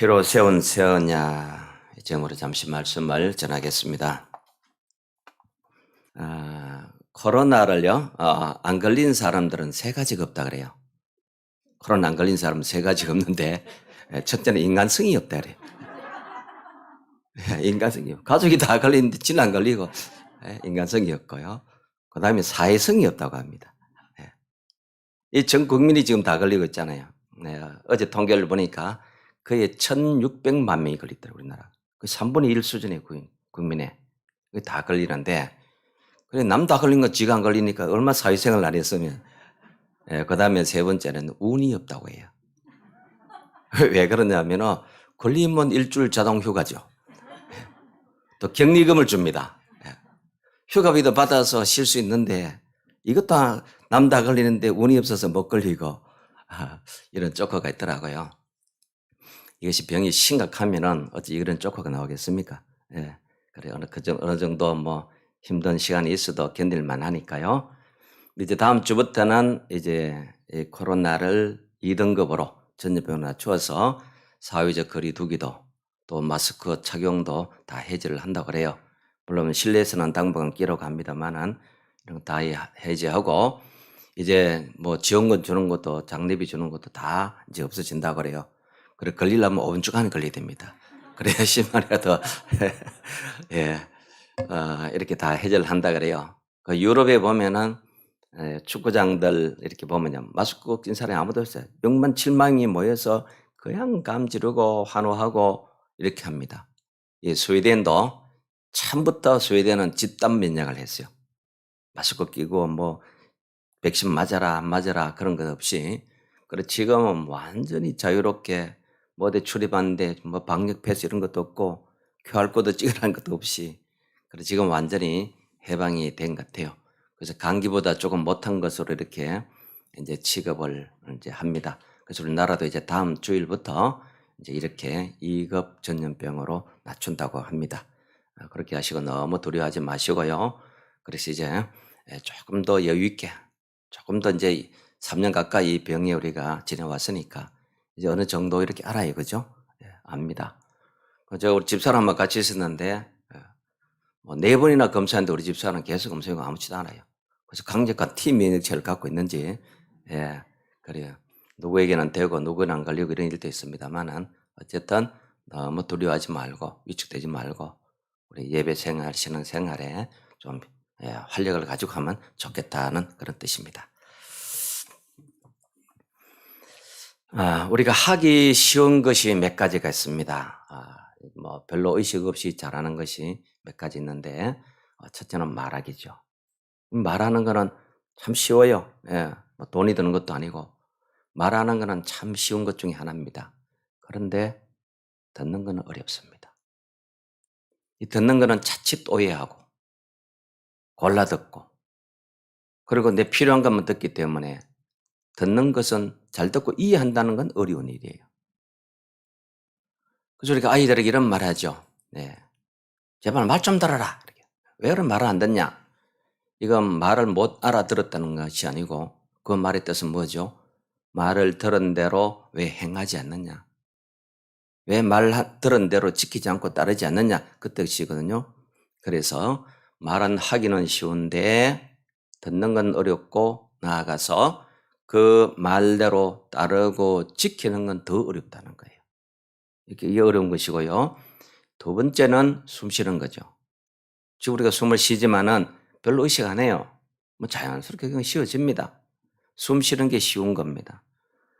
피로 세운 세언야 제목으로 잠시 말씀을 전하겠습니다. 아, 코로나를요 아, 안 걸린 사람들은 세 가지가 없다 그래요. 코로나 안 걸린 사람은 세 가지가 없는데 예, 첫째는 인간성이 없다 그래요. 예, 인간성이 없- 가족이 다 걸리는데 지는 안 걸리고 예, 인간성이 없고요. 그 다음에 사회성이 없다고 합니다. 예. 이전 국민이 지금 다 걸리고 있잖아요. 네, 어제 통계를 보니까 거의 1,600만 명이 걸리더라고요, 우리나라. 그 3분의 1 수준의 국- 국민에. 그게 다 걸리는데, 그래, 남 다 걸린 거 지가 안 걸리니까 얼마 사회생활 안 했으면. 예, 그 다음에 세 번째는 운이 없다고 해요. 왜 그러냐면은, 걸리면 일주일 자동 휴가죠. 예. 또 격리금을 줍니다. 예. 휴가비도 받아서 쉴 수 있는데, 이것도 남 다 걸리는데 운이 없어서 못 걸리고, 아, 이런 쪼커가 있더라고요. 이것이 병이 심각하면은 어찌 이런 쪼커가 나오겠습니까? 예. 그래, 어느, 그, 정- 어느 정도 뭐 힘든 시간이 있어도 견딜만 하니까요. 이제 다음 주부터는 이제 이 코로나를 2등급으로 전염병을 낮추어서 사회적 거리 두기도 또 마스크 착용도 다 해제를 한다고 그래요. 물론 실내에서는 당분간 끼라고 합니다만은 이런 거다 해제하고 이제 뭐 지원금 주는 것도 장례비 주는 것도 다 이제 없어진다고 그래요. 그래 걸리려면 5분 주간 걸려야 됩니다. 그래야 심하게도 예, 어, 이렇게 다 해제를 한다 그래요. 그 유럽에 보면은 예, 축구장들 이렇게 보면요 마스크 낀 사람이 아무도 없어요. 6만 7만이 모여서 그냥 감지르고 환호하고 이렇게 합니다. 이 스웨덴도 처음부터 스웨덴은 집단 면역을 했어요. 마스크 끼고 뭐 백신 맞아라 안 맞아라 그런 것 없이 그래 지금은 완전히 자유롭게 뭐 어디 출입하는데 뭐 방역 패스 이런 것도 없고 QR코드 찍으라는 것도 없이 그래 지금 완전히 해방이 된 것 같아요. 그래서 감기보다 조금 못한 것으로 이렇게 이제 취급을 이제 합니다. 그래서 우리나라도 이제 다음 주일부터 이제 이렇게 2급 전염병으로 낮춘다고 합니다. 아, 그렇게 하시고 너무 두려워하지 마시고요. 그래서 이제 예, 조금 더 여유 있게 조금 더 이제 3년 가까이 이 병에 우리가 지내왔으니까 이제 어느 정도 이렇게 알아요, 그죠? 예, 압니다. 그저 우리 집사람과 같이 있었는데 예, 뭐네 번이나 검사했는데 우리 집사람은 계속 검사하고 아무렇지도 않아요. 그래서 강력한 T 면역체를 갖고 있는지 예, 그래요. 누구에게는 되고 누구는 안 걸리고 이런 일도 있습니다만은 어쨌든 너무 두려워하지 말고 위축되지 말고 우리 예배 생활, 신앙 생활에 좀 예, 활력을 가지고 하면 좋겠다는 그런 뜻입니다. 아, 우리가 하기 쉬운 것이 몇 가지가 있습니다. 아, 뭐 별로 의식 없이 잘하는 것이 몇 가지 있는데 어, 첫째는 말하기죠. 말하는 거는 참 쉬워요. 예, 뭐 돈이 드는 것도 아니고 말하는 거는 참 쉬운 것 중에 하나입니다. 그런데 듣는 거는 어렵습니다. 이 듣는 거는 자칫 오해하고 골라 듣고 그리고 내 필요한 것만 듣기 때문에 듣는 것은 잘 듣고 이해한다는 건 어려운 일이에요. 그래서 우리가 아이들에게 이런 말 하죠. 네. 제발 말 좀 들어라. 이렇게. 왜 그런 말을 안 듣냐? 이건 말을 못 알아들었다는 것이 아니고 그 말의 뜻은 뭐죠? 말을 들은 대로 왜 행하지 않느냐? 왜 말 들은 대로 지키지 않고 따르지 않느냐? 그 뜻이거든요. 그래서 말은 하기는 쉬운데 듣는 건 어렵고 나아가서 그 말대로 따르고 지키는 건 더 어렵다는 거예요. 이게 어려운 것이고요. 두 번째는 숨 쉬는 거죠. 지금 우리가 숨을 쉬지만은 별로 의식 안 해요. 뭐 자연스럽게 그냥 쉬어집니다. 숨 쉬는 게 쉬운 겁니다.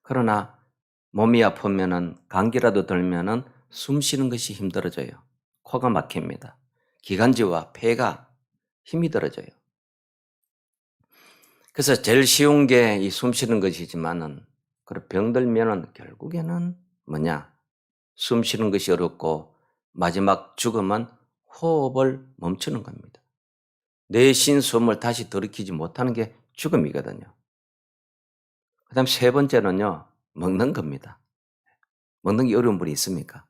그러나 몸이 아프면은 감기라도 들면은 숨 쉬는 것이 힘들어져요. 코가 막힙니다. 기관지와 폐가 힘이 들어져요. 그래서 제일 쉬운 게 이 숨 쉬는 것이지만은 그 병들면은 결국에는 뭐냐? 숨 쉬는 것이 어렵고 마지막 죽음은 호흡을 멈추는 겁니다. 내쉰 숨을 다시 들이키지 못하는 게 죽음이거든요. 그 다음 세 번째는요, 먹는 겁니다. 먹는 게 어려운 분이 있습니까?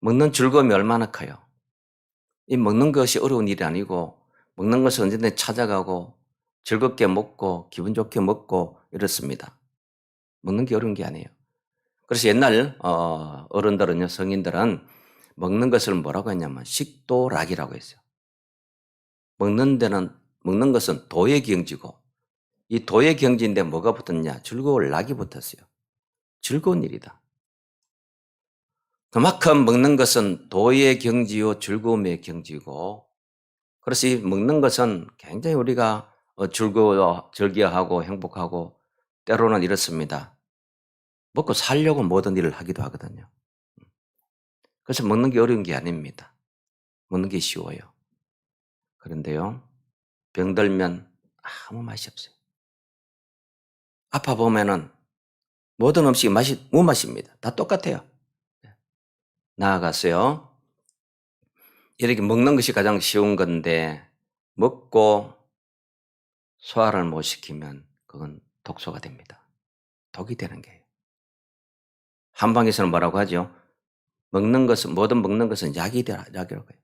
먹는 즐거움이 얼마나 커요? 이 먹는 것이 어려운 일이 아니고, 먹는 것을 언제든지 찾아가고, 즐겁게 먹고, 기분 좋게 먹고, 이렇습니다. 먹는 게 어려운 게 아니에요. 그래서 옛날 어, 어른들은요, 성인들은 먹는 것을 뭐라고 했냐면 식도락이라고 했어요. 먹는 데는 먹는 것은 도의 경지고 이 도의 경지인데 뭐가 붙었냐? 즐거울 낙이 붙었어요. 즐거운 일이다. 그만큼 먹는 것은 도의 경지요 즐거움의 경지고 그래서 이 먹는 것은 굉장히 우리가 어, 즐거워 즐겨하고 행복하고 때로는 이렇습니다. 먹고 살려고 모든 일을 하기도 하거든요. 그래서 먹는 게 어려운 게 아닙니다. 먹는 게 쉬워요. 그런데요, 병들면 아무 맛이 없어요. 아파 보면은 모든 음식이 맛이 무맛입니다. 다 똑같아요. 나아가서요. 이렇게 먹는 것이 가장 쉬운 건데 먹고 소화를 못 시키면 그건 독소가 됩니다. 독이 되는 거예요. 한방에서는 뭐라고 하죠? 먹는 것은 모든 먹는 것은 약이 되라 약이라고 해요.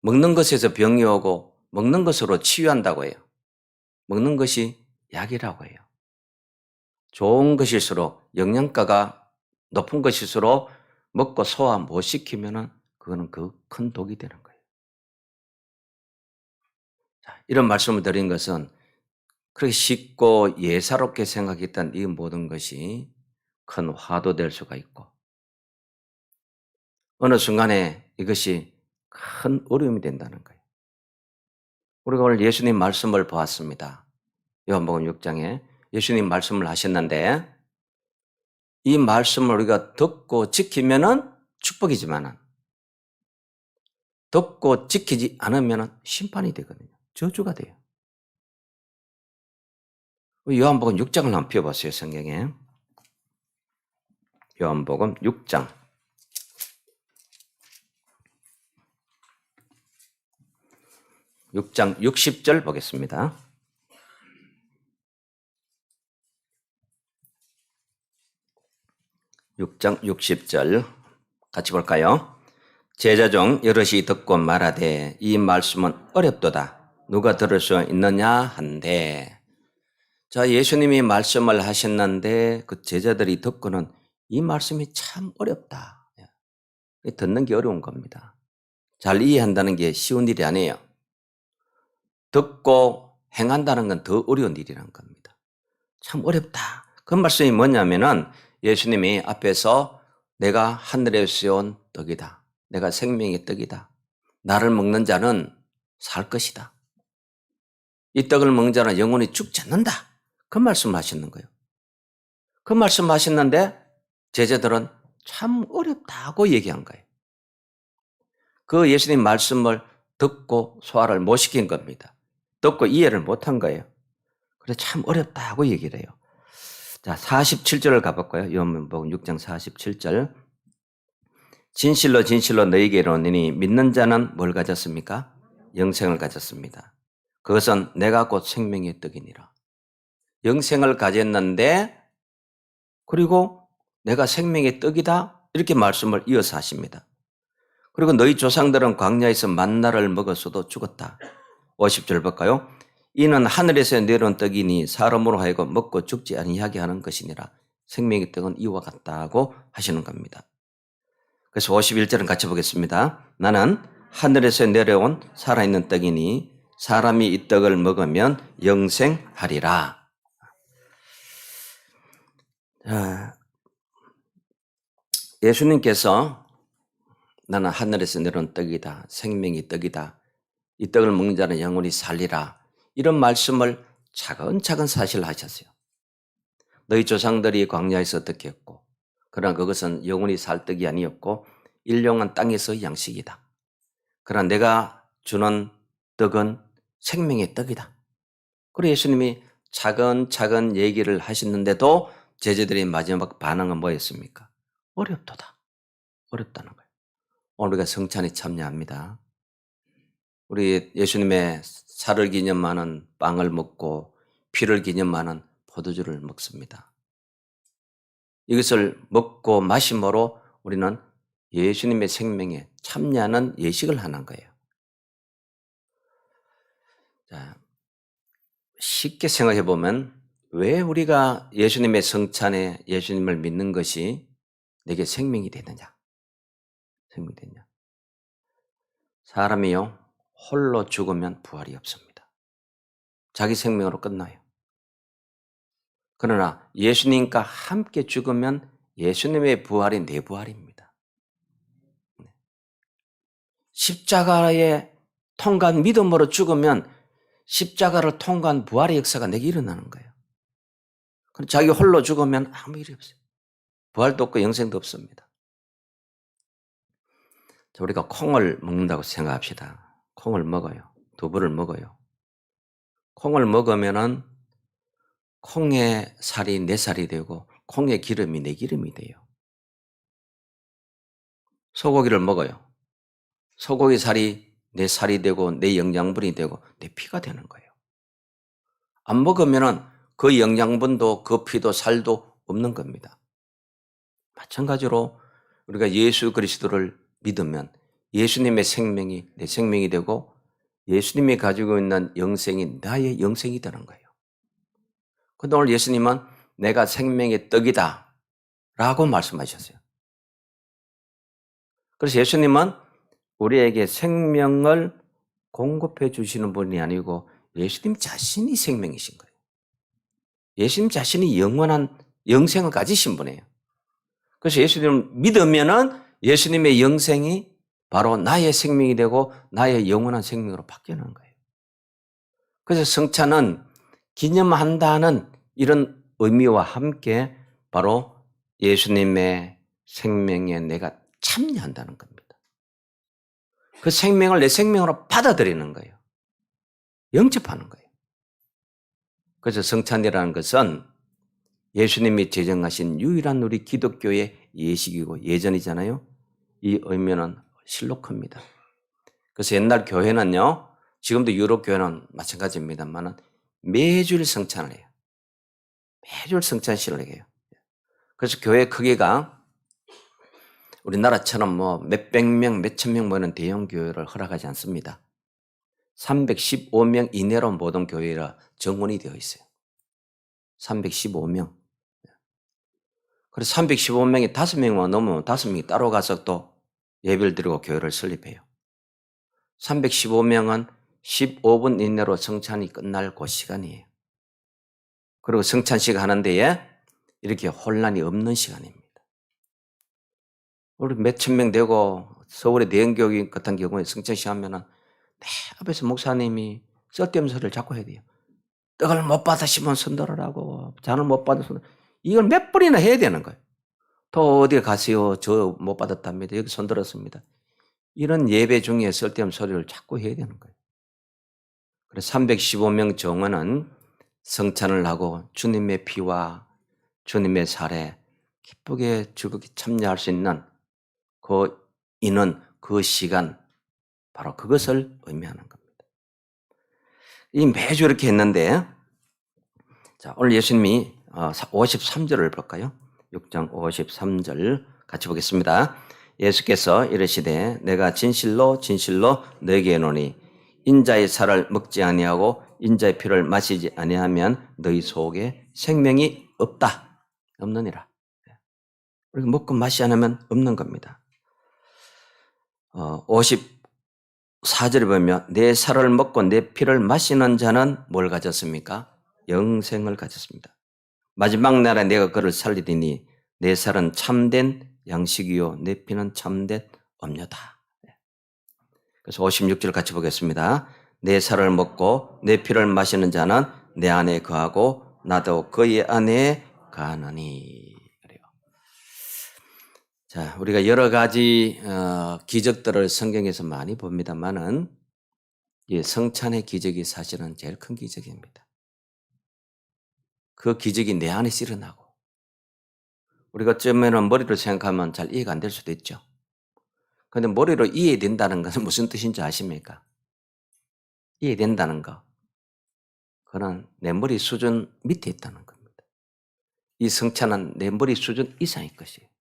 먹는 것에서 병이 오고 먹는 것으로 치유한다고 해요. 먹는 것이 약이라고 해요. 좋은 것일수록 영양가가 높은 것일수록 먹고 소화 못 시키면은 그거는 그 큰 독이 되는 거예요. 자, 이런 말씀을 드린 것은 그렇게 쉽고 예사롭게 생각했던 이 모든 것이 큰 화도 될 수가 있고 어느 순간에 이것이 큰 어려움이 된다는 거예요. 우리가 오늘 예수님 말씀을 보았습니다. 요한복음 6장에 예수님 말씀을 하셨는데 이 말씀을 우리가 듣고 지키면은 축복이지만은 듣고 지키지 않으면은 심판이 되거든요. 저주가 돼요. 요한복음 6장을 한번 펴보세요, 성경에. 요한복음 6장. 6장 60절 보겠습니다. 6장 60절 같이 볼까요? 제자 중 여럿이 듣고 말하되 이 말씀은 어렵도다. 누가 들을 수 있느냐 한데 자 예수님이 말씀을 하셨는데 그 제자들이 듣고는 이 말씀이 참 어렵다. 듣는 게 어려운 겁니다. 잘 이해한다는 게 쉬운 일이 아니에요. 듣고 행한다는 건 더 어려운 일이라는 겁니다. 참 어렵다. 그 말씀이 뭐냐면은 예수님이 앞에서 내가 하늘에서 온 떡이다. 내가 생명의 떡이다. 나를 먹는 자는 살 것이다. 이 떡을 먹는 자는 영원히 죽지 않는다. 그 말씀 하시는 거예요. 그 말씀 하셨는데 제자들은 참 어렵다고 얘기한 거예요. 그 예수님 말씀을 듣고 소화를 못 시킨 겁니다. 듣고 이해를 못 한 거예요. 그래 참 어렵다고 얘기를 해요. 자, 47절을 가볼까요? 요한복음 6장 47절. 진실로 진실로 너희에게 이르노니 믿는 자는 뭘 가졌습니까? 영생을 가졌습니다. 그것은 내가 곧 생명의 떡이니라. 영생을 가졌는데 그리고 내가 생명의 떡이다 이렇게 말씀을 이어서 하십니다. 그리고 너희 조상들은 광야에서 만나를 먹었어도 죽었다. 50절 볼까요? 이는 하늘에서 내려온 떡이니 사람으로 하여금 먹고 죽지 아니하게 하는 것이니라. 생명의 떡은 이와 같다고 하시는 겁니다. 그래서 51절은 같이 보겠습니다. 나는 하늘에서 내려온 살아있는 떡이니 사람이 이 떡을 먹으면 영생하리라. 예수님께서 나는 하늘에서 내려온 떡이다. 생명의 떡이다. 이 떡을 먹는 자는 영원히 살리라. 이런 말씀을 차근차근 사실 하셨어요. 너희 조상들이 광야에서 어떻게 했고, 그러나 그것은 영원히 살 떡이 아니었고, 일용한 땅에서 양식이다. 그러나 내가 주는 떡은 생명의 떡이다. 그리고 예수님이 차근차근 얘기를 하셨는데도 제자들의 마지막 반응은 뭐였습니까? 어렵도다. 어렵다는 거예요. 오늘 우리가 성찬에 참여합니다. 우리 예수님의 살을 기념하는 빵을 먹고 피를 기념하는 포도주를 먹습니다. 이것을 먹고 마심으로 우리는 예수님의 생명에 참여하는 예식을 하는 거예요. 쉽게 생각해 보면 왜 우리가 예수님의 성찬에 예수님을 믿는 것이 내게 생명이 되느냐? 생명이 되냐? 사람이요, 홀로 죽으면 부활이 없습니다. 자기 생명으로 끝나요. 그러나 예수님과 함께 죽으면 예수님의 부활이 내 부활입니다. 네. 십자가에 통과한 믿음으로 죽으면 십자가를 통과한 부활의 역사가 내게 일어나는 거예요. 자기 홀로 죽으면 아무 일이 없어요. 부활도 없고 영생도 없습니다. 자, 우리가 콩을 먹는다고 생각합시다. 콩을 먹어요. 두부를 먹어요. 콩을 먹으면은 콩의 살이 내 살이 되고 콩의 기름이 내 기름이 돼요. 소고기를 먹어요. 소고기 살이 내 살이 되고 내 영양분이 되고 내 피가 되는 거예요. 안 먹으면은 그 영양분도 그 피도 살도 없는 겁니다. 마찬가지로 우리가 예수 그리스도를 믿으면 예수님의 생명이 내 생명이 되고 예수님이 가지고 있는 영생이 나의 영생이 되는 거예요. 근데 오늘 예수님은 내가 생명의 떡이다 라고 말씀하셨어요. 그래서 예수님은 우리에게 생명을 공급해 주시는 분이 아니고 예수님 자신이 생명이신 거예요. 예수님 자신이 영원한 영생을 가지신 분이에요. 그래서 예수님을 믿으면은 예수님의 영생이 바로 나의 생명이 되고 나의 영원한 생명으로 바뀌는 거예요. 그래서 성찬은 기념한다는 이런 의미와 함께 바로 예수님의 생명에 내가 참여한다는 겁니다. 그 생명을 내 생명으로 받아들이는 거예요. 영접하는 거예요. 그래서 성찬이라는 것은 예수님이 제정하신 유일한 우리 기독교의 예식이고 예전이잖아요. 이 의미는 실록합니다. 그래서 옛날 교회는요, 지금도 유럽 교회는 마찬가지입니다만은 매주일 성찬을 해요. 매주일 성찬식을 해요. 그래서 교회 크기가 우리나라처럼 뭐 몇백 명, 몇천 명 모이는 대형 교회를 허락하지 않습니다. 315명 이내로 모든 교회라 정원이 되어 있어요. 315명. 그래서 315명이 5명만 넘으면 5명이 따로 가서 또 예배를 드리고 교회를 설립해요. 315명은 15분 이내로 성찬이 끝날 그 시간이에요. 그리고 성찬식 하는 데에 이렇게 혼란이 없는 시간입니다. 우리 몇천 명 되고 서울의 대형교육 같은 경우에 성찬식 하면은 내 앞에서 목사님이 쓸데없는 소리를 자꾸 해야 돼요. 떡을 못 받으시면 손들으라고, 잔을 못 받으면 이걸 몇 번이나 해야 되는 거예요. 또 어디 가세요? 저 못 받았답니다. 여기 손들었습니다. 이런 예배 중에 쓸데없는 소리를 자꾸 해야 되는 거예요. 그래서 315명 정원은 성찬을 하고 주님의 피와 주님의 살에 기쁘게 즐겁게 참여할 수 있는 그 인원, 그 시간, 바로 그것을 의미하는 겁니다. 이 매주 이렇게 했는데, 자, 오늘 예수님이 53절을 볼까요? 6장 53절 같이 보겠습니다. 예수께서 이르시되 내가 진실로 진실로 너에게 이르노니 인자의 살을 먹지 아니하고 인자의 피를 마시지 아니하면 너희 속에 생명이 없다. 없느니라. 우리가 먹고 마시 않으면 없는 겁니다. 어, 54절에 보면 내 살을 먹고 내 피를 마시는 자는 뭘 가졌습니까? 영생을 가졌습니다. 마지막 날에 내가 그를 살리리니 내 살은 참된 양식이요 내 피는 참된 음료다. 그래서 56절 같이 보겠습니다. 내 살을 먹고 내 피를 마시는 자는 내 안에 거하고 나도 그의 안에 가느니. 자, 우리가 여러 가지 어, 기적들을 성경에서 많이 봅니다만은 이 성찬의 기적이 사실은 제일 큰 기적입니다. 그 기적이 내 안에서 일어나고 우리가 어쩌면 머리로 생각하면 잘 이해가 안 될 수도 있죠. 그런데 머리로 이해된다는 것은 무슨 뜻인지 아십니까? 이해된다는 거. 그는 내 머리 수준 밑에 있다는 겁니다. 이 성찬은 내 머리 수준 이상의 것이에요.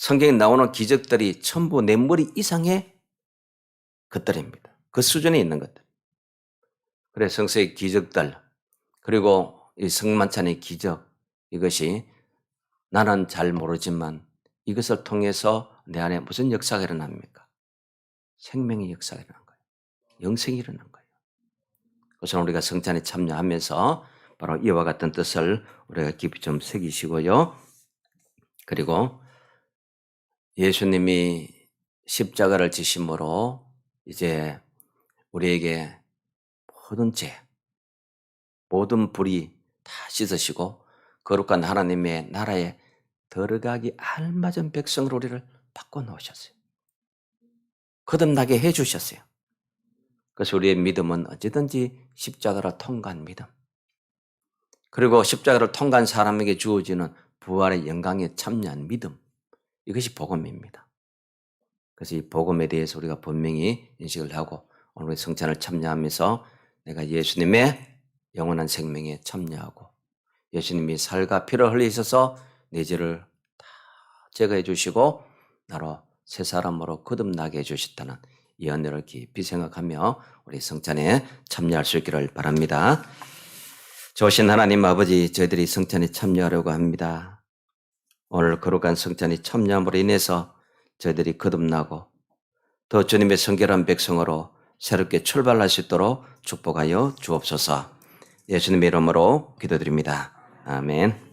성경에 나오는 기적들이 전부 내 머리 이상의 것들입니다. 그 수준에 있는 것들. 그래서 성서의 기적들, 그리고 이 성만찬의 기적 이것이 나는 잘 모르지만 이것을 통해서 내 안에 무슨 역사가 일어납니까? 생명의 역사가 일어난 거예요. 영생이 일어난 거예요. 그래서 우리가 성찬에 참여하면서 바로 이와 같은 뜻을 우리가 깊이 좀 새기시고요. 그리고 예수님이 십자가를 지심으로 이제 우리에게 모든 죄, 모든 불이 다 씻으시고 거룩한 하나님의 나라에 들어가기 알맞은 백성으로 우리를 바꿔놓으셨어요. 거듭나게 해주셨어요. 그래서 우리의 믿음은 어찌든지 십자가를 통과한 믿음. 그리고 십자가를 통과한 사람에게 주어지는 부활의 영광에 참여한 믿음. 이것이 복음입니다. 그래서 이 복음에 대해서 우리가 분명히 인식을 하고 오늘 성찬을 참여하면서 내가 예수님의 영원한 생명에 참여하고 예수님이 살과 피를 흘리셔서 내 죄를 다 제거해 주시고 나로 새 사람으로 거듭나게 해 주셨다는 이 은혜를 깊이 생각하며 우리 성찬에 참여할 수 있기를 바랍니다. 좋으신 하나님 아버지 저희들이 성찬에 참여하려고 합니다. 오늘 거룩한 성찬에 참여함으로 인해서 저희들이 거듭나고 더 주님의 성결한 백성으로 새롭게 출발할 수 있도록 축복하여 주옵소서. 예수님의 이름으로 기도드립니다. 아멘.